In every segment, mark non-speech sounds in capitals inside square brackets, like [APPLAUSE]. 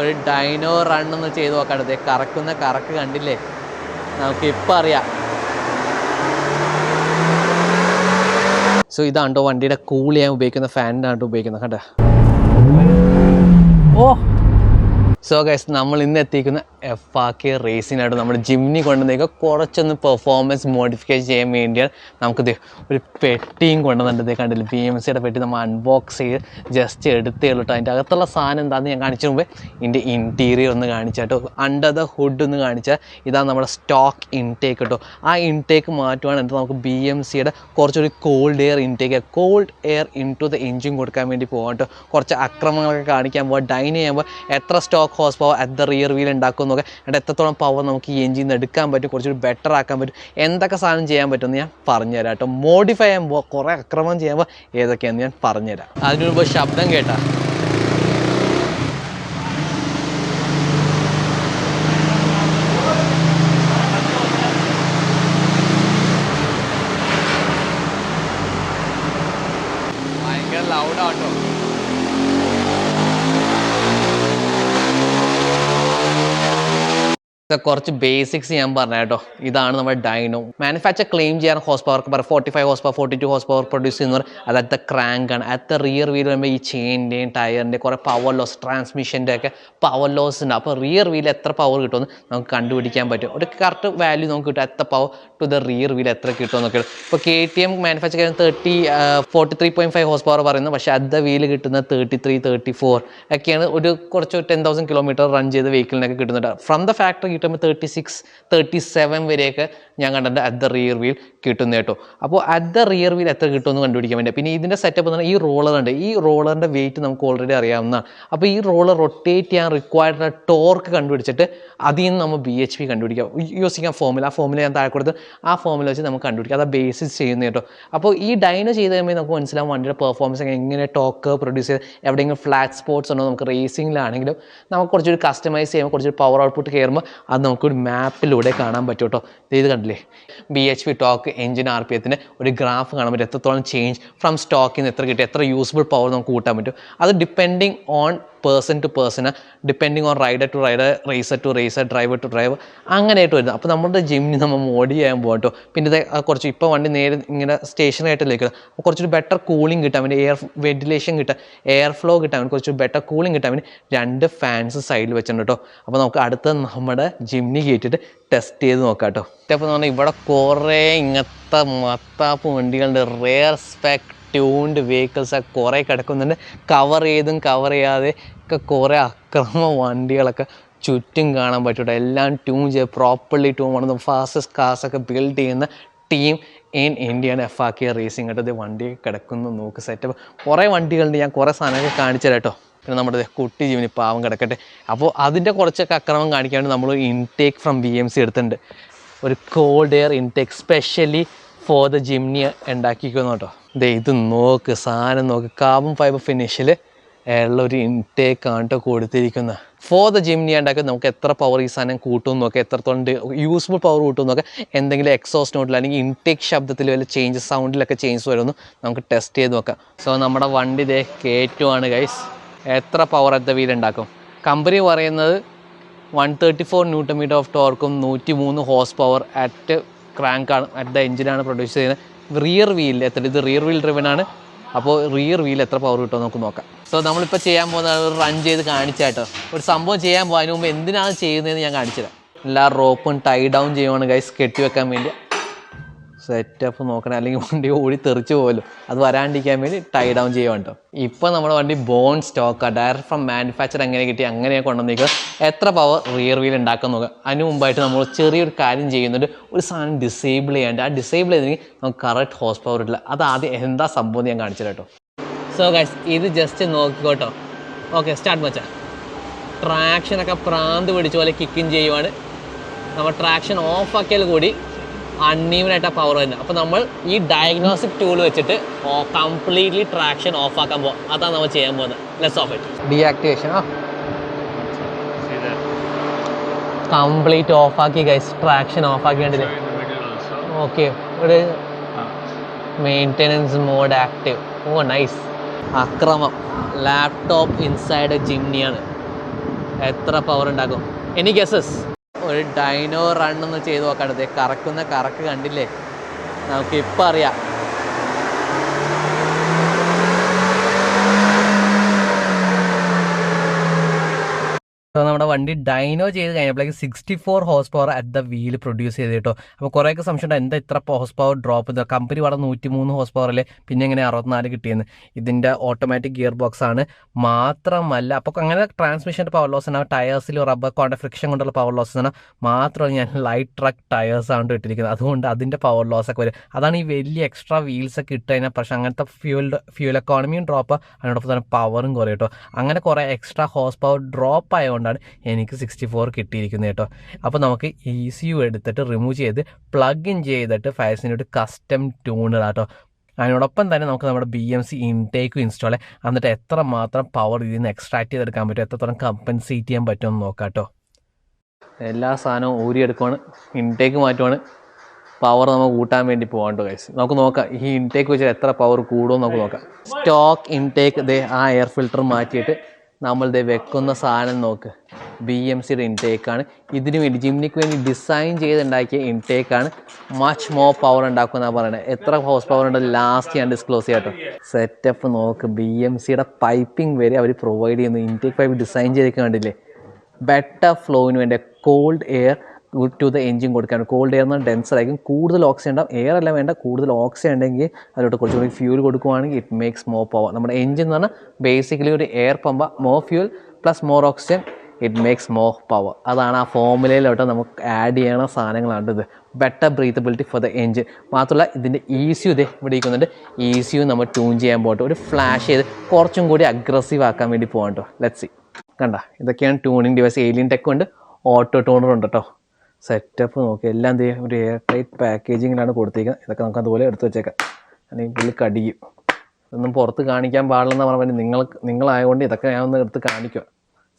ഒരു dyno run ഒന്ന് ചെയ്ത് നോക്കാം കറക്കുന്ന കറക്ക് കണ്ടില്ലേ? നമുക്ക് ഇപ്പം അറിയാം സോ ഇതാണ്ടോ വണ്ടിയുടെ കൂൾ ചെയ്യാൻ ഉപയോഗിക്കുന്ന ഫാനിനാണ് ഉപയോഗിക്കുന്നത്. കണ്ടോ? ഓ സോ ഗൈസ് നമ്മൾ ഇന്ന് എത്തിക്കുന്ന എഫ് ആർ കെ റേസിനായിട്ട് നമ്മൾ ജിമ്മിനി കൊണ്ടുവന്നേക്ക് കുറച്ചൊന്ന് പെർഫോമൻസ് മോഡിഫിക്കേഷൻ ചെയ്യാൻ വേണ്ടിയാണ് നമുക്കിത് ഒരു പെട്ടിയും കൊണ്ടുവന്നിട്ട് കണ്ടില്ല? ബി എം സിയുടെ പെട്ടി നമ്മൾ അൺബോക്സ് ചെയ്ത് ജസ്റ്റ് എടുത്തേ ഉള്ളൂ അതിന്റെ അകത്തുള്ള സാധനം എന്താണെന്ന് ഞാൻ കാണിച്ചു മുമ്പേ ഇതിന്റെ ഇന്റീരിയർ ഒന്ന് കാണിച്ചാട്ടോ അണ്ടർ ദ ഹുഡ് ഒന്ന് കാണിച്ചാൽ ഇതാണ് നമ്മുടെ സ്റ്റോക്ക് ഇൻടേക്ക് കേട്ടോ ആ ഇൻടേക്ക് മാറ്റുവാണെങ്കിൽ നമുക്ക് ബി എം സിയുടെ കുറച്ചൊരു cold air intake cold air into the engine കൊടുക്കാൻ വേണ്ടി പോകാം കേട്ടോ കുറച്ച് അക്രമങ്ങളൊക്കെ കാണിക്കാൻ പോകാം ഡൈൻ ചെയ്യുമ്പോൾ എത്ര stock horsepower at the rear wheel ഉണ്ടാക്കും നോക്കാം എന്നിട്ട് എത്രത്തോളം പവർ നമുക്ക് ഈ എഞ്ചിൻ എടുക്കാൻ പറ്റും? കുറച്ചുകൂടി ബെറ്റർ ആക്കാൻ പറ്റും. എന്തൊക്കെ സാധനം ചെയ്യാൻ പറ്റുമെന്ന് ഞാൻ പറഞ്ഞുതരാം കേട്ടോ. മോഡിഫൈ ചെയ്യുമ്പോൾ കുറേ അക്രമം ചെയ്യുമ്പോൾ ഏതൊക്കെയാണെന്ന് ഞാൻ പറഞ്ഞുതരാം. അതിനു ശബ്ദം കേട്ടാ ഭയങ്കര ലൗഡാട്ടോ ഇത് കുറച്ച് ബേസിക്സ് ഞാൻ പറഞ്ഞ കേട്ടോ. ഇതാണ് നമ്മുടെ ഡൈനോ മാനുഫാക്ചർ ക്ലെയിം ചെയ്യാൻ ഹോസ് പവർ പറയും. Forty five horsepower forty two horsepower produce ചെയ്യുന്നവർ അത് ദ ക്രാങ്ക് ആണ് ദ റിയർ വീൽ വരുമ്പോൾ ഈ ചെയിന്റെയും ടയറിന്റെ കുറേ പവർ ലോസ് ട്രാൻസ്മിഷന്റെ ഒക്കെ പവർ ലോസ് ഉണ്ട്. അപ്പോൾ റിയർ വീൽ എത്ര പവർ കിട്ടുമെന്ന് നമുക്ക് കണ്ടുപിടിക്കാൻ പറ്റും. ഒരു കറക്റ്റ് വാല്യൂ നമുക്ക് കിട്ടും. എത്ര power to the rear wheel എത്ര കിട്ടുമെന്നൊക്കെ ഇപ്പോൾ കെ ടി എം മാനുഫാക്ചർ ചെയ്യുന്ന thirty forty three point five horsepower പറയുന്നത് പക്ഷേ അറ്റ് ദ വീൽ കിട്ടുന്ന തേർട്ടി ത്രീ തേർട്ടി ഫോർ ഒക്കെയാണ് ഒരു കുറച്ച് ടെൻ തൗസൻഡ് കിലോമീറ്റർ റൺ ചെയ്ത വെഹിക്കിളിനൊക്കെ കിട്ടുന്നുണ്ട് ഫ്രം ദ ഫാക്ടറി കിട്ടുമ്പോൾ തേർട്ടി സിക്സ് തേർട്ടി സെവൻ വരെയൊക്കെ ഞാൻ കണ്ടത് അറ്റ് ദ റിയർ വീൽ കിട്ടുന്ന കേട്ടോ അപ്പോൾ അറ്റ് ദ റിയർ വീൽ എത്ര കിട്ടുമെന്ന് കണ്ടുപിടിക്കാൻ വേണ്ടി. പിന്നെ ഇതിന്റെ സെറ്റപ്പ് എന്ന് പറഞ്ഞാൽ ഈ റോളർ ഉണ്ട്. ഈ റോളറിന്റെ വെയിറ്റ് നമുക്ക് ഓൾറെഡി അറിയാവുന്നതാണ്. അപ്പോൾ ഈ റോളർ റൊട്ടേറ്റ് ചെയ്യാൻ റിക്വയർഡ് ടോർക്ക് കണ്ടുപിടിച്ചിട്ട് അതിൽ നിന്ന് നമ്മൾ ബി എച്ച് പി കണ്ടുപിടിക്കാം. യൂസ് ചെയ്യാൻ ഫോമുല ആ ഫോമുല ഞാൻ താഴെ കൊടുത്ത് ആ ഫോമുല വെച്ച് നമുക്ക് കണ്ടുപിടിക്കാം. അത് ബേസിസ് ചെയ്യുന്ന കേട്ടോ അപ്പോൾ ഈ ഡൈനോ ചെയ്ത് കഴിയുമ്പോൾ നമുക്ക് മനസ്സിലാവും വണ്ടിയുടെ പെർഫോമൻസ് എങ്ങനെ ടോക്ക് പ്രൊഡ്യൂസ് ചെയ്ത് എവിടെയെങ്കിലും ഫ്ലാറ്റ് സ്പോട്ട്സ് ഉണ്ടോ നമുക്ക് റേസിങ്ങിലാണെങ്കിലും നമുക്ക് കുറച്ചൊരു കസ്റ്റമൈസ് ചെയ്യുമ്പോൾ കുറച്ചൊരു പവർ ഔട്ട്പുട്ട് കയറുമ്പോൾ അത് നമുക്കൊരു മാപ്പിലൂടെ കാണാൻ പറ്റും കേട്ടോ ഇത് ഇത് കണ്ടില്ലേ B H P torque engine R P എത്തിന്റെ ഒരു ഗ്രാഫ് കാണാൻ പറ്റും. എത്രത്തോളം ചേഞ്ച് ഫ്രം സ്റ്റോക്കിൽ നിന്ന് എത്ര കിട്ടും എത്ര യൂസ്ഫുൾ പവർ നമുക്ക് കൂട്ടാൻ പറ്റും. അത് depending on person to person depending on rider to rider racer to racer driver to driver അങ്ങനെയായിട്ട് വരുന്നത്. അപ്പോൾ നമ്മുടെ ജിമ്മിന് നമ്മൾ മോഡി ചെയ്യാൻ പോകാം കേട്ടോ പിന്നെ ഇത് കുറച്ച് ഇപ്പോൾ വണ്ടി നേരെ ഇങ്ങനെ സ്റ്റേഷനായിട്ട് ലേക്ക് അപ്പോൾ കുറച്ചൊരു ബെറ്റർ കൂളിംഗ് കിട്ടാൻ വേണ്ടി എയർ വെന്റിലേഷൻ കിട്ടാൻ എയർ ഫ്ലോ കിട്ടാൻ വേണ്ടി കുറച്ച് ബെറ്റർ കൂളിംഗ് കിട്ടാൻ വേണ്ടി രണ്ട് ഫാൻസ് സൈഡിൽ വെച്ചിട്ടുണ്ട് കേട്ടോ അപ്പോൾ നമുക്ക് അടുത്ത നമ്മുടെ ജിമ്മിന് കയറ്റിയിട്ട് ടെസ്റ്റ് ചെയ്ത് നോക്കാം കേട്ടോ അപ്പോൾ പറഞ്ഞാൽ ഇവിടെ കുറേ ഇങ്ങനത്തെ മത്താപ്പ് വണ്ടികളുടെ റെയർ സ്പെക്ട് ട്യൂൺഡ് വെഹിക്കിൾസ് ഒക്കെ കുറേ കിടക്കുന്നുണ്ട്. കവർ ചെയ്തും കവർ ചെയ്യാതെ ഒക്കെ കുറേ അക്രമ വണ്ടികളൊക്കെ ചുറ്റും കാണാൻ പറ്റൂട്ടോ. എല്ലാം ട്യൂൺ ചെയ്ത് പ്രോപ്പർലി ട്യൂൺ വൺ ഫാസ്റ്റസ്റ്റ് കാർസൊക്കെ ബിൽഡ് ചെയ്യുന്ന ടീം ഇൻ ഇന്ത്യയാണ് എഫ് ആക്കിയ റേസിംഗ് കേട്ടോ. ഇത് വണ്ടി കിടക്കുന്നു നോക്ക് സെറ്റപ്പ് കുറേ വണ്ടികളുണ്ട് ഞാൻ കുറേ സാധനമൊക്കെ കാണിച്ചു കേട്ടോ. പിന്നെ നമ്മുടെ കുട്ടി ജീവനി പാവം കിടക്കട്ടെ. അപ്പോൾ അതിന്റെ കുറച്ചൊക്കെ അക്രമം കാണിക്കാണ്ട് നമ്മൾ intake from B M C എടുത്തിട്ടുണ്ട്. ഒരു cold air intake specially for the Jimny ഉണ്ടാക്കിക്കുന്നു കേട്ടോ. ദേ ഇത് നോക്ക് സാധനം നോക്ക്. കാർബൺ ഫൈബർ ഫിനിഷിൽ ഉള്ള ഒരു ഇൻടേക്ക് ആണ് കേട്ടോ കൊടുത്തിരിക്കുന്നത് ഫോർ ദ ജിംനി ഉണ്ടാക്കി നമുക്ക് എത്ര പവർ ഈ സാധനം കൂട്ടും നോക്കാം എത്രത്തോളം യൂസ്ഫുൾ പവർ കൂട്ടും നോക്കാം എന്തെങ്കിലും എക്സോസ്റ്റ് നോട്ടിൽ അല്ലെങ്കിൽ ഇൻടേക്ക് ശബ്ദത്തിൽ വല്ല ചേഞ്ചസ് സൗണ്ടിലൊക്കെ ചേഞ്ചസ് വരുമെന്ന് നമുക്ക് ടെസ്റ്റ് ചെയ്ത് നോക്കാം. സോ നമ്മുടെ വണ്ടി ഇതേ കയറ്റുവാണ് ഗൈസ് എത്ര പവർ എത്ര വീലുണ്ടാക്കും കമ്പനി പറയുന്നത് one thirty four newton meter of ടോർക്കും നൂറ്റി മൂന്ന് ഹോസ് പവർ അറ്റ് ക്രാങ്കാണ് അറ്റ് ദ എഞ്ചിനാണ് പ്രൊഡ്യൂസ് ചെയ്യുന്നത്. റിയർ വീലിൽ എത്ര? ഇത് റിയർ വീൽ ഡ്രിവൻ ആണ്. അപ്പോൾ റിയർ വീൽ എത്ര പവർ കിട്ടുമോ നമുക്ക് നോക്കാം. സോ നമ്മളിപ്പോൾ ചെയ്യാൻ പോകുന്ന റൺ ചെയ്ത് കാണിച്ചാട്ടോ ഒരു സംഭവം ചെയ്യാൻ പോകും. അതിന് മുമ്പ് എന്തിനാണ് ചെയ്യുന്നതെന്ന് ഞാൻ കാണിച്ചുതരാം എല്ലാ റോപ്പും ടൈ ഡൗൺ ചെയ്യുവാണ് ഗൈസ് കെട്ടി വെക്കാൻ വേണ്ടി. സെറ്റപ്പ് നോക്കണം അല്ലെങ്കിൽ വണ്ടി ഓടി തെറിച്ച് പോകല്ലോ അത് വരാണ്ടിരിക്കാൻ വേണ്ടി ടൈ ഡൗൺ ചെയ്യുക കേട്ടോ ഇപ്പോൾ നമ്മുടെ വണ്ടി ബോൺ സ്റ്റോക്കാണ് ഡയറക്റ്റ് ഫ്രം മാനുഫാക്ചർ എങ്ങനെ കിട്ടി അങ്ങനെ കൊണ്ടുവന്നിരിക്കുക എത്ര പവർ റിയർ വീൽ ഉണ്ടാക്കാൻ നോക്കുക അതിന് മുമ്പായിട്ട് നമ്മൾ ചെറിയൊരു കാര്യം ചെയ്യുന്നുണ്ട്. ഒരു സാധനം ഡിസേബിൾ ചെയ്യാണ്ട്. ആ ഡിസേബിൾ ചെയ്തെങ്കിൽ നമുക്ക് കറക്റ്റ് ഹോസ് പവർ ഇല്ല അത് ആദ്യം എന്താ സംഭവം ഞാൻ കാണിച്ചു തരാം കേട്ടോ സോ ഗൈസ് ഇത് ജസ്റ്റ് നോക്കിക്കോട്ടോ ഓക്കെ സ്റ്റാർട്ട് വെച്ചാൽ ട്രാക്ഷനൊക്കെ പ്രാന്ത് പിടിച്ച പോലെ കിക്കിങ് ചെയ്യുവാണ്. നമ്മൾ ട്രാക്ഷൻ ഓഫ് ആക്കിയാൽ കൂടി അൺഈവൻ ആയിട്ട് പവർ വരുന്നത്. അപ്പോൾ നമ്മൾ ഈ ഡയഗ്നോസ്റ്റിക് ടൂൾ വെച്ചിട്ട് കംപ്ലീറ്റ്ലി ട്രാക്ഷൻ ഓഫ് ആക്കാൻ പോകും അതാണ് നമ്മൾ ചെയ്യാൻ പോകുന്നത്. ലെസ് ഓഫ് ഇറ്റ് ഡീആക്ടിവേഷൻ ആ. കംപ്ലീറ്റ് ഓഫ് ആക്കി ഗൈസ് ട്രാക്ഷൻ ഓഫ് ആക്കി കണ്ടില്ലേ? ഓക്കെ ഒരു. Maintenance mode active oh nice അക്രമം. ലാപ്ടോപ്പ് ഇൻസൈഡ് ജിംനിയാണ് എത്ര പവർ ഉണ്ടാക്കും? എനി ഗസസ് ഒരു ഡൈനോ റൺ ഒന്ന് ചെയ്ത് നോക്കാണ്ടത് കറക്കുന്ന കറക്ക് കണ്ടില്ലേ? നമുക്ക് ഇപ്പം അറിയാം സോ നമ്മുടെ വണ്ടി ഡൈനോ ചെയ്ത് കഴിഞ്ഞപ്പോഴേക്ക് sixty four horsepower at the wheel produce ചെയ്ത് കേട്ടോ. അപ്പോൾ കുറേയൊക്കെ സംശയം എന്താ ഇത്ര ഹോസ് പവർ ഡ്രോപ്പ് ചെയ്തത് കമ്പനി വളരെ നൂറ്റി മൂന്ന് ഹോസ് പവറിൽ പിന്നെ എങ്ങനെ അറുപത്തിനാല് കിട്ടിയെന്ന്? ഇതിന്റെ ഓട്ടോമാറ്റിക് ഗിയർ ബോക്സ് ആണ്. മാത്രമല്ല അപ്പോൾ അങ്ങനെ ട്രാൻസ്മിഷന്റെ പവർ ലോസ് ആണ്. ടയേഴ്സിൽ റബ്ബർ കോണ്ട ഫ്രിക്ഷൻ കൊണ്ടുള്ള പവർ ലോസ് ആണ്. മാത്രമല്ല ഞാൻ ലൈറ്റ് ട്രക്ക് ടയേഴ്സ് ആണ് ഇട്ടിരിക്കുന്നത്. അതുകൊണ്ട് അതിന്റെ പവർ ലോസ് ഒക്കെ വരും. അതാണ് ഈ വലിയ എക്സ്ട്രാ വീൽസ് ഒക്കെ ഇട്ട് കഴിഞ്ഞാൽ പക്ഷേ അങ്ങനത്തെ ഫ്യൂൽ ഫ്യൂൽ എക്കോണമിയും ഡ്രോപ്പ് അതിനോടൊപ്പം തന്നെ പവറും കുറയും കേട്ടോ. അങ്ങനെ കുറേ എക്സ്ട്രാ ഹോസ് പവർ ഡ്രോപ്പ് ആയതുകൊണ്ടാണ് എനിക്ക് സിക്സ്റ്റി ഫോർ കിട്ടിയിരിക്കുന്നത് കേട്ടോ. അപ്പോൾ നമുക്ക് ഇ സി യു എടുത്തിട്ട് റിമൂവ് ചെയ്ത് പ്ലഗ് ഇൻ ചെയ്തിട്ട് ഫയസിന്റെ ഒരു കസ്റ്റം ട്യൂണർ കേട്ടോ. അതിനോടൊപ്പം തന്നെ നമുക്ക് നമ്മുടെ ബി എം സി ഇൻടേക്കും ഇൻസ്റ്റാൾ ചെയ്യാം. എന്നിട്ട് എത്ര മാത്രം പവർ ഇതിൽ നിന്ന് എക്സ്ട്രാക്ട് ചെയ്തെടുക്കാൻ പറ്റും എത്രത്തോളം കമ്പൻസേറ്റ് ചെയ്യാൻ പറ്റുമെന്ന് നോക്കാം കേട്ടോ. എല്ലാ സാധനവും ഊരിയെടുക്കുവാണ് ഇൻടേക്ക് മാറ്റുവാണ്. പവർ നമുക്ക് കൂട്ടാൻ വേണ്ടി പോകാണ്ട് കൈസ് നമുക്ക് നോക്കാം ഈ ഇൻടേക്ക് വെച്ചാൽ എത്ര പവർ കൂടുമെന്ന് നമുക്ക് നോക്കാം. സ്റ്റോക്ക് ഇൻടേക്ക് ദേ ആ എയർ ഫിൽറ്റർ മാറ്റിയിട്ട് നമ്മൾ ദേ വെക്കുന്ന സാധനം നോക്ക്. ബി എം സിയുടെ ഇൻടേക്കാണ് ഇതിന് വേണ്ടി ജിമ്മിക്ക് വേണ്ടി ഡിസൈൻ ചെയ്തുണ്ടാക്കിയ ഇൻടേക്കാണ് മച്ച് മോർ പവർ ഉണ്ടാക്കുന്ന പറയുന്നത് എത്ര ഹോസ് പവർ ഉണ്ട് ലാസ്റ്റ് ഞാൻ ഡിസ്ക്ലോസ് ചെയ്യാട്ടോ സെറ്റപ്പ് നോക്ക്. ബി എം സിയുടെ പൈപ്പിംഗ് വരെ അവർ പ്രൊവൈഡ് ചെയ്യുന്നു. ഇൻടേക്ക് പൈപ്പ് ഡിസൈൻ ചെയ്തേക്കാൻ കണ്ടില്ലേ ബെറ്റർ ഫ്ലോവിന് വേണ്ടി cold air to the engine കൊടുക്കാൻ. കോൾഡ് എയർ എന്നാൽ ഡെൻസർ ആയിരിക്കും. കൂടുതൽ ഓക്സിജൻ ഉണ്ടാവും. എയർ അല്ല വേണ്ട കൂടുതൽ ഓക്സിജൻ ഉണ്ടെങ്കിൽ അതിലോട്ട് കുറച്ചുകൂടി ഫ്യൂൽ കൊടുക്കുവാണെങ്കിൽ ഇറ്റ് മേക്സ് മോർ പവർ നമ്മുടെ എഞ്ചിൻ എന്ന് പറഞ്ഞാൽ ബേസിക്കലി ഒരു air pump more fuel plus more oxygen it makes more power അതാണ് ആ ഫോമുലയിലോട്ട് നമുക്ക് ആഡ് ചെയ്യണ സാധനങ്ങളാണ് ഇത്. Better breathability for the engine മാത്രമല്ല ഇതിന്റെ ഈസിയു സി ഇതേ ഇവിടെ ഇരിക്കുന്നുണ്ട്. ഈസിയു നമ്മൾ ട്യൂൺ ചെയ്യാൻ പോകട്ടെ. ഒരു ഫ്ലാഷ് ചെയ്ത് കുറച്ചും കൂടി അഗ്രസീവ് ആക്കാൻ വേണ്ടി പോകണ്ടോ ലെറ്റ് സി കണ്ട ഇതൊക്കെയാണ് ട്യൂണിങ് ഡിവൈസ് ഏലിയൻ ടെക്കുണ്ട് ഓട്ടോ ട്യൂണർ ഉണ്ട് കേട്ടോ സെറ്റപ്പ് നോക്കി. എല്ലാം എന്ത് ഒരു എയർ ടൈറ്റ് പാക്കേജിങ്ങിലാണ് കൊടുത്തേക്കുന്നത്. ഇതൊക്കെ നമുക്ക് അതുപോലെ എടുത്ത് വെച്ചേക്കാം. അല്ലെങ്കിൽ പുള്ളി കടിക്കും. ഇതൊന്നും പുറത്ത് കാണിക്കാൻ പാടില്ലെന്ന് പറഞ്ഞാൽ നിങ്ങൾ നിങ്ങളായതുകൊണ്ട് ഇതൊക്കെ ഞാൻ ഒന്ന് എടുത്ത് കാണിക്കുക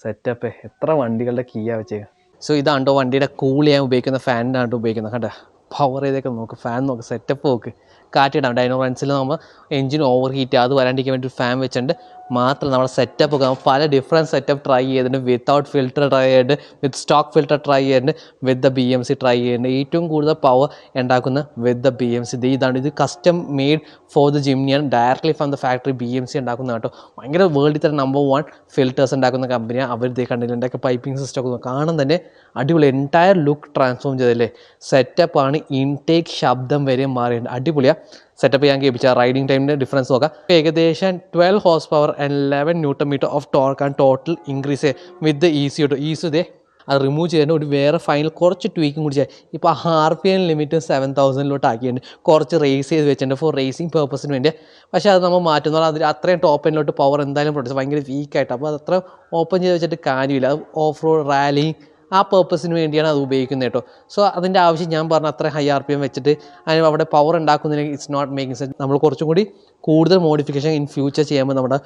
സെറ്റപ്പ് എത്ര വണ്ടികളുടെ കീയാ വെച്ചേക്കാം സോ ഇതാണ്ടോ വണ്ടിയുടെ കൂൾ ചെയ്യാൻ ഉപയോഗിക്കുന്ന ഫാനിനാണ് ഉപയോഗിക്കുന്നത്. കണ്ടോ? പവർ ചെയ്തൊക്കെ നോക്ക് ഫാൻ നോക്ക് സെറ്റപ്പ് നോക്ക്. കാറ്റിടാം. ഡൈനോ റൺസിൽ നമ്മൾ എഞ്ചിൻ ഓവർ ഹീറ്റ് അത് വരാണ്ടിരിക്കാൻ വേണ്ടി ഫാൻ വെച്ചിട്ടുണ്ട്. മാത്രം നമ്മുടെ സെറ്റപ്പ് ഒക്കെ പല ഡിഫറെന്റ് സെറ്റപ്പ് ട്രൈ ചെയ്തിട്ടുണ്ട്. വിത്തൗട്ട് ഫിൽറ്റർ ട്രൈ ചെയ്തിട്ടുണ്ട്. വിത്ത് സ്റ്റോക്ക് ഫിൽറ്റർ ട്രൈ ചെയ്തിട്ടുണ്ട്. With the B M C try ചെയ്യുന്നുണ്ട് ഏറ്റവും കൂടുതൽ പവർ ഉണ്ടാക്കുന്ന with the B M C ഇതാണ്. ഇത് custom made for the ജിംനിയാണ് directly from the factory B M C ഉണ്ടാക്കുന്ന കേട്ടോ. ഭയങ്കര വേൾഡിൽ തന്നെ നമ്പർ വൺ ഫിൽറ്റേഴ്സ് ഉണ്ടാക്കുന്ന കമ്പനിയാണ് അവർ ഇതേ കണ്ടില്ല? പൈപ്പിംഗ് സിസ്റ്റം ഒക്കെ കാണാൻ തന്നെ. അടിപൊളി. എന്റയർ ലുക്ക് ട്രാൻസ്ഫോം ചെയ്തല്ലേ സെറ്റപ്പാണ് ഇൻടേക്ക് ശബ്ദം വരെ മാറിയിട്ടുണ്ട്. അടിപൊളിയാണ് സെറ്റപ്പ് ചെയ്യാൻ കേൾപ്പിച്ച റൈഡിംഗ് ടൈമിന്റെ ഡിഫറൻസ് നോക്കാം. ഏകദേശം twelve horse power and eleven newton metre of torque and total increase with ECU to ECU ഇതേ അത് റിമൂവ് ചെയ്യുന്ന ഒരു വേറെ ഫൈനൽ കുറച്ച് ട്വീക്കും കൂടി ചെയ്യാം. ഇപ്പോൾ R P M limit seven തൗസൻഡിലോട്ട് ആക്കിയിട്ടുണ്ട്. കുറച്ച് റേസ് ചെയ്ത് വെച്ചിട്ടുണ്ട് ഫോർ റേസിംഗ് പേർപ്പസിന് വേണ്ടി. പക്ഷേ അത് നമ്മൾ മാറ്റുന്ന അതിൽ അത്രയും ടോപ്പ് എൻഡിലോട്ട് പവർ എന്തായാലും പ്രൊഡ്യൂസ് ഭയങ്കര വീക്കായിട്ട് അപ്പോൾ അത് അത്ര ഓപ്പൺ ചെയ്ത് വെച്ചിട്ട് കാര്യമില്ല. അത് ഓഫ് റോഡ് റാലിങ് ആ പേർപ്പസിന് വേണ്ടിയാണ് അത് ഉപയോഗിക്കുന്നത് കേട്ടോ സോ അതിന്റെ ആവശ്യം ഞാൻ പറഞ്ഞ അത്ര ഹൈ ആർ പി എം വെച്ചിട്ട് അതിന് അവിടെ പവർ ഉണ്ടാക്കുന്നതിന് ഇറ്റ്സ് നോട്ട് മേക്കിംഗ് സെൻസ് നമ്മൾ കുറച്ചും കൂടി കൂടുതൽ മോഡിഫിക്കേഷൻ ഇൻ ഫ്യൂച്ചർ ചെയ്യുമ്പോൾ നമ്മുടെ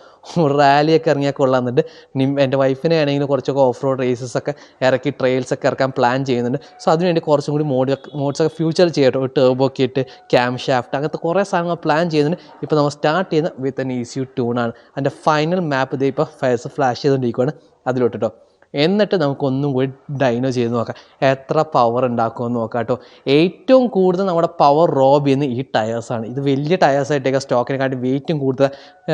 റാലിയൊക്കെ ഇറങ്ങിയാൽ കൊള്ളാമെന്നുണ്ട് എന്റെ വൈഫിനെ ആണെങ്കിലും കുറച്ചൊക്കെ ഓഫ് റോഡ് റേസസ് ഒക്കെ ഇറക്കി ട്രെയിൽസ് ഒക്കെ ഇറക്കാൻ പ്ലാൻ ചെയ്യുന്നുണ്ട്. സോ അതിനുവേണ്ടി കുറച്ചും കൂടി മോഡ് മോഡ്സ് ഒക്കെ ഫ്യൂച്ചർ ചെയ്യട്ടോ. ടേബോ ഒക്കെ ഇട്ട് ക്യാം ഷാഫ്റ്റ് അങ്ങനത്തെ കുറേ സാധനങ്ങൾ പ്ലാൻ ചെയ്യുന്നുണ്ട്. ഇപ്പോൾ നമ്മൾ സ്റ്റാർട്ട് ചെയ്യുന്ന വിത്ത് എൻ ഈസി ട്യൂണാണ് അതിന്റെ ഫൈനൽ മാപ്പ് ഇതേ ഇപ്പോൾ ഫയർസ് ഫ്ലാഷ് ചെയ്തുകൊണ്ടിരിക്കുകയാണ് അതിലോട്ട് എന്നിട്ട് നമുക്കൊന്നും കൂടി ഡൈനോ ചെയ്ത് നോക്കാം. എത്ര പവർ ഉണ്ടാക്കുമെന്ന് നോക്കാം കേട്ടോ. ഏറ്റവും കൂടുതൽ നമ്മുടെ പവർ റോബ് ചെയ്യുന്ന ഈ ടയേഴ്സാണ് ഇത് വലിയ ടയേഴ്സായിട്ടൊക്കെ സ്റ്റോക്കിനെക്കാട്ടി വെയിറ്റും കൂടുതൽ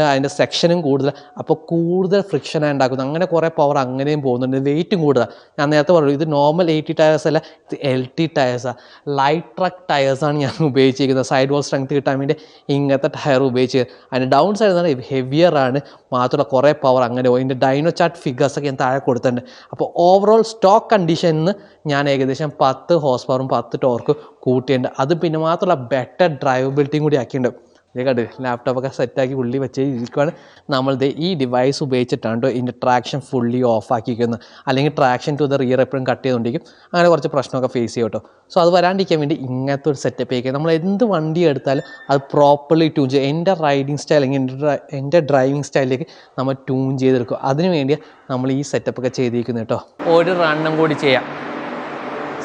അതിന്റെ സെക്ഷനും കൂടുതൽ. അപ്പോൾ കൂടുതൽ ഫ്രിക്ഷനാണ് ഉണ്ടാക്കുന്നത്. അങ്ങനെ കുറേ പവർ അങ്ങനെയും പോകുന്നുണ്ട്. വെയിറ്റും കൂടുതൽ ഞാൻ നേരത്തെ പറഞ്ഞു ഇത് നോർമൽ എയ്റ്റി ടയേഴ്സ് അല്ല ഇത് എൽ ടി ടയേഴ്സാണ് ലൈറ്റ് ട്രക്ക് ടയേഴ്സാണ് ഞാൻ ഉപയോഗിച്ചിരിക്കുന്നത്. സൈഡ് വാൾ സ്ട്രെങ്ത് കിട്ടാൻ വേണ്ടി ഇങ്ങനത്തെ ടയർ ഉപയോഗിച്ച്. അതിന്റെ ഡൗൺ സൈഡ് എന്ന് പറഞ്ഞാൽ ഹെവിയറാണ് മാത്രമല്ല കുറേ പവർ അങ്ങനെ പോകും ഇതിന്റെ ഡൈനോ ചാർട്ട് ഫിഗേഴ്സൊക്കെ ഞാൻ താഴെ കൊടുത്തിട്ടുണ്ട്. അപ്പോൾ ഓവറോൾ സ്റ്റോക്ക് കണ്ടീഷനിൽ ഞാൻ ഏകദേശം പത്ത് ഹോഴ്സ് പവറും പത്ത് ടോർക്കും കൂട്ടിയിട്ടുണ്ട്. അത് പിന്നെ മാത്രമല്ല ബെറ്റർ ഡ്രൈവബിലിറ്റിയും കൂടി ആക്കിയിട്ടുണ്ട്. ഇതേ കണ്ട് ലാപ്ടോപ്പൊക്കെ സെറ്റാക്കി ഉള്ളി വെച്ച് ഇരിക്കുകയാണ് നമ്മളിത് ഈ ഡിവൈസ് ഉപയോഗിച്ചിട്ടാണ് കേട്ടോ ഇതിന്റെ ട്രാക്ഷൻ ഫുള്ളി ഓഫ് ആക്കിയിരിക്കുന്നത്. അല്ലെങ്കിൽ ട്രാക്ഷൻ ടു ദ റിയർ എപ്പോഴും കട്ട് ചെയ്തുകൊണ്ടിരിക്കും. അങ്ങനെ കുറച്ച് പ്രശ്നമൊക്കെ ഫേസ് ചെയ്യും കേട്ടോ സോ അത് വരാണ്ടിരിക്കാൻ വേണ്ടി ഇങ്ങനത്തെ ഒരു സെറ്റപ്പ് ആയിരിക്കും നമ്മൾ എന്ത് വണ്ടി എടുത്താലും അത് പ്രോപ്പർലി ട്യൂൺ ചെയ്യും എന്റെ റൈഡിങ് സ്റ്റൈൽ അല്ലെങ്കിൽ എന്റെ എന്റെ ഡ്രൈവിംഗ് സ്റ്റൈലിലേക്ക് നമ്മൾ ട്യൂൺ ചെയ്തെടുക്കും. അതിന് വേണ്ടി നമ്മൾ ഈ സെറ്റപ്പ് ഒക്കെ ചെയ്തിരിക്കുന്നത് കേട്ടോ ഒരു റണ്ണും കൂടി ചെയ്യാം.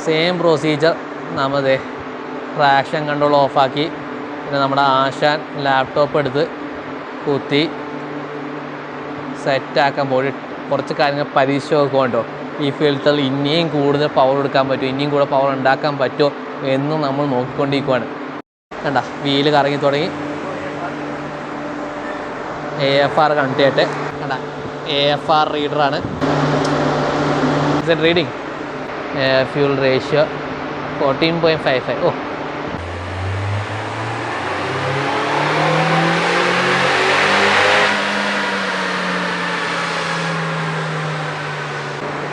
സെയിം പ്രൊസീജിയർ നമ്മൾ ട്രാക്ഷൻ കൺട്രോൾ ഓഫാക്കി പിന്നെ നമ്മുടെ ആശാൻ ലാപ്ടോപ്പ് എടുത്ത് കുത്തി സെറ്റാക്കാൻ പോയി. കുറച്ച് കാര്യങ്ങൾ പരീക്ഷിച്ച് നോക്കുകൊണ്ടോ ഈ ഫിൽറ്ററിൽ ഇനിയും കൂടുതൽ പവർ എടുക്കാൻ പറ്റുമോ? ഇനിയും കൂടുതൽ പവർ ഉണ്ടാക്കാൻ പറ്റുമോ? എന്ന് നമ്മൾ നോക്കിക്കൊണ്ടിരിക്കുകയാണ് കണ്ട വീൽ കറങ്ങി തുടങ്ങി. എ എഫ് ആർ കണക്ട് ചെയ്യട്ടെ കണ്ട A F R റീഡറാണ് reading fuel ratio fourteen point five five ഓ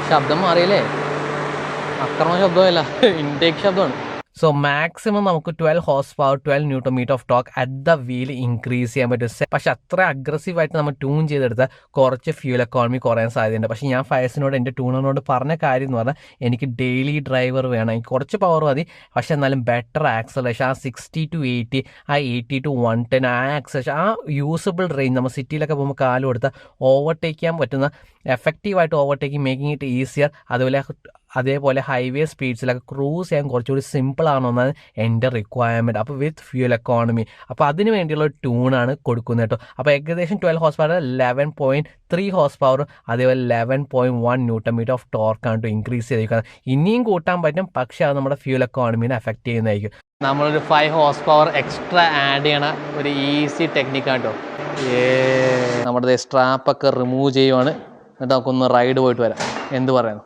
ശബ്ദം മാറിയല്ലേ? അക്രമ ശബ്ദമല്ല ഇൻടേക്ക് ശബ്ദമാണ്. സോ മാക്സിമം നമുക്ക് twelve horse power twelve newton metre of torque at the wheel increase ചെയ്യാൻ പറ്റും. പക്ഷെ അത്ര അഗ്രസീവ് ആയിട്ട് നമ്മൾ ട്യൂൺ ചെയ്തെടുത്ത് കുറച്ച് ഫ്യൂൽ എക്കോണമി കുറയാൻ സാധ്യതയുണ്ട്. പക്ഷെ ഞാൻ ഫയസിനോട് എന്റെ ട്യൂണറിനോട് പറഞ്ഞ കാര്യം എന്ന് പറഞ്ഞാൽ എനിക്ക് ഡെയിലി ഡ്രൈവർ വേണം. എനിക്ക് കുറച്ച് പവർ മതി. പക്ഷെ എന്നാലും ബെറ്റർ ആക്സലേഷൻ ആ സിക്സ്റ്റി ടു എയ്റ്റി ആ എയ്റ്റി ടു വൺ ടെൻ ആ ആക്സലേഷൻ ആ യൂസബിൾ റേഞ്ച് നമ്മൾ സിറ്റിയിലൊക്കെ പോകുമ്പോൾ കാൽ കൊടുത്താൽ ഓവർടേക്ക് ചെയ്യാൻ പറ്റുന്ന എഫക്റ്റീവായിട്ട് ഓവർടേക്കിംഗ് മേക്കിംഗ് ഇറ്റ് ഈസിയർ അതുപോലെ അതേപോലെ ഹൈവേ സ്പീഡ്സിലൊക്കെ ക്രൂസ് ചെയ്യാൻ കുറച്ചുകൂടി സിമ്പിൾ ആണെന്നാണ് എന്റെ റിക്വയർമെന്റ് അപ്പോൾ വിത്ത് ഫ്യൂൽ എക്കോണമി അപ്പോൾ അതിന് വേണ്ടിയുള്ള ട്യൂണാണ് കൊടുക്കുന്നത് കേട്ടോ. അപ്പോൾ ഏകദേശം twelve horse power eleven point three horse പവറും അതേപോലെ eleven point one newton metre of ടോർക്കാണ് കേട്ടോ ഇൻക്രീസ് ചെയ്തിരിക്കുന്നത്. ഇനിയും കൂട്ടാൻ പറ്റും പക്ഷേ അത് നമ്മുടെ ഫ്യൂൽ എക്കോണമീനെ എഫക്റ്റ് ചെയ്യുന്നതായിരിക്കും. നമ്മളൊരു five horse power extra add ചെയ്യണ ഒരു ഈസി ടെക്നിക്കാണ് കേട്ടോ ഏ നമ്മുടെ സ്ട്രാപ്പൊക്കെ റിമൂവ് ചെയ്യുവാണ്. എന്നിട്ട് നമുക്കൊന്ന് റൈഡ് പോയിട്ട് വരാം. എന്ത് പറയുന്നു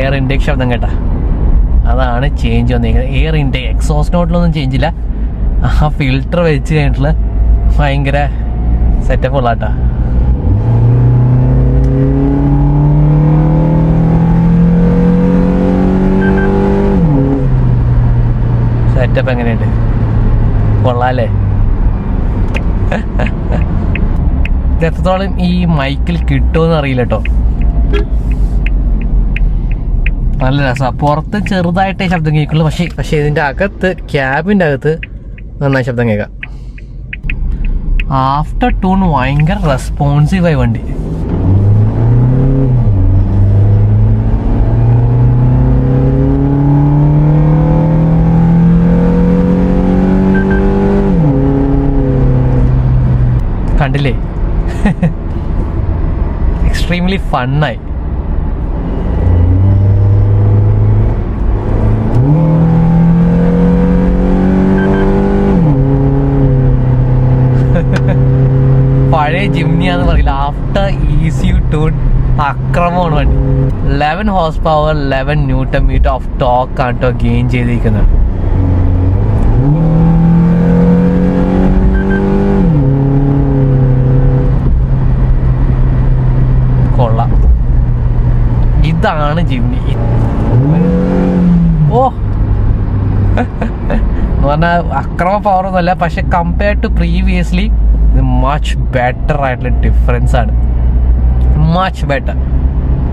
എയർ ഇൻടേക്ക് ശബ്ദം കേട്ടാ. അതാണ് ചേഞ്ച് വന്നിരിക്കുന്നത്. എയർ ഇൻടേക്ക് എക്സോസ് നോട്ടിലൊന്നും ചേഞ്ച് ഇല്ല. ആ ഫിൽട്ടർ വെച്ച് കഴിഞ്ഞിട്ടുള്ള ഭയങ്കര സെറ്റപ്പ് ഉള്ളാട്ടാ സെറ്റപ്പ് എങ്ങനെയുണ്ട്? കൊള്ളാല്ലേ? [LAUGHS] എത്രത്തോളം ഈ മൈക്കിൽ കിട്ടുമെന്ന് അറിയില്ല കേട്ടോ നല്ല രസമാണ് പുറത്ത് ചെറുതായിട്ടേ ശബ്ദം കേൾക്കുള്ളൂ. പക്ഷേ പക്ഷേ ഇതിന്റെ അകത്ത് ക്യാബിന്റെ അകത്ത് നന്നായി ശബ്ദം കേൾക്കാം. ആഫ്റ്റർ ടൂൺ ഭയങ്കര റെസ്പോൺസീവായി വണ്ടി. കണ്ടില്ലേ? [LAUGHS] എക്സ്ട്രീംലി ഫണ്ണായി പഴയ ജിംനിയാന്ന് പറയില്ല. ആഫ്റ്റർ ഈസി ടൂൺ അക്രമമാണ് വണ്ടി. Eleven horse power eleven newton metre of torque ആണ് കേട്ടോ ഗെയിൻ ചെയ്തിരിക്കുന്നത്. ഇതാണ് ജിംനി ഓ. എന്ന് പറഞ്ഞാൽ അക്രമ പവർ ഒന്നുമല്ല പക്ഷെ കമ്പയർ ടു പ്രീവിയസ്ലി ഇത് മച്ച് ബെറ്റർ ആയിട്ടുള്ള ഡിഫറൻസ് ആണ്. മച്ച് ബെറ്റർ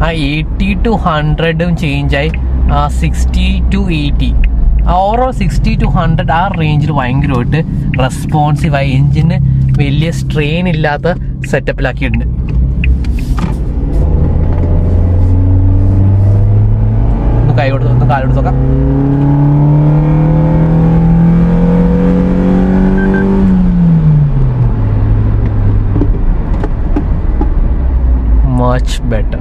ആ എയ്റ്റി ടു ഹൺഡ്രഡും ചേഞ്ചായി ആ sixty to eighty overall sixty to hundred ആ റേഞ്ചിൽ ഭയങ്കരമായിട്ട് റെസ്പോൺസീവായി എഞ്ചിന് വലിയ സ്ട്രെയിൻ ഇല്ലാത്ത സെറ്റപ്പിലാക്കിയിട്ടുണ്ട് ഒന്ന് കൈ കൊടുത്ത് ഒന്ന് കാലെടുത്ത് നോക്കാം. മച്ച് ബെറ്റർ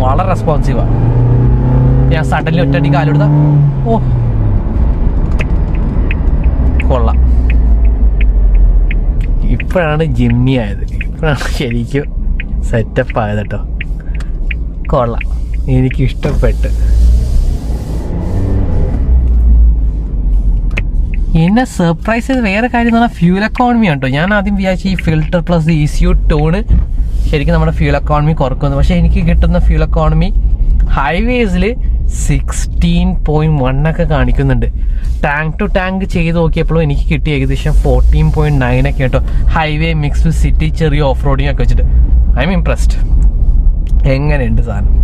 വളരെ റെസ്പോൺസീവാണ് ഞാൻ സഡൻലി ഒറ്റടി കാലെടുത്ത ഓ. കൊള്ളാം. ഇപ്പോഴാണ് ജിമ്മി ആയത്. ഇപ്പോഴാണ് ശരിക്കും സെറ്റപ്പ് ആയത് കേട്ടോ കൊള്ളാം. എനിക്ക് ഇഷ്ടപ്പെട്ട് എന്നെ സർപ്രൈസ് ചെയ്ത് വേറെ കാര്യം എന്ന് പറഞ്ഞാൽ ഫ്യൂൽ എക്കോണമി ആണ് കേട്ടോ ഞാൻ ആദ്യം വിചാരിച്ചു ഈ filter plus E C tune ശരിക്കും നമ്മുടെ ഫ്യൂൽ എക്കോണമി കുറക്കുന്നു. പക്ഷേ എനിക്ക് കിട്ടുന്ന ഫ്യൂൽ എക്കോണമി ഹൈവേസിൽ സിക്സ്റ്റീൻ പോയിന്റ് വൺ ഒക്കെ കാണിക്കുന്നുണ്ട്. ടാങ്ക് ടു ടാങ്ക് ചെയ്ത് നോക്കിയപ്പോഴും എനിക്ക് കിട്ടിയ ഏകദേശം ഫോർട്ടീൻ പോയിന്റ് നയൻ ഒക്കെ കേട്ടോ. ഹൈവേ മിക്സ് സിറ്റി ചെറിയ ഓഫ് റോഡിങ് ഒക്കെ വെച്ചിട്ട്. ഐ എം ഇംപ്രസ്ഡ് എങ്ങനെയുണ്ട് സാധനം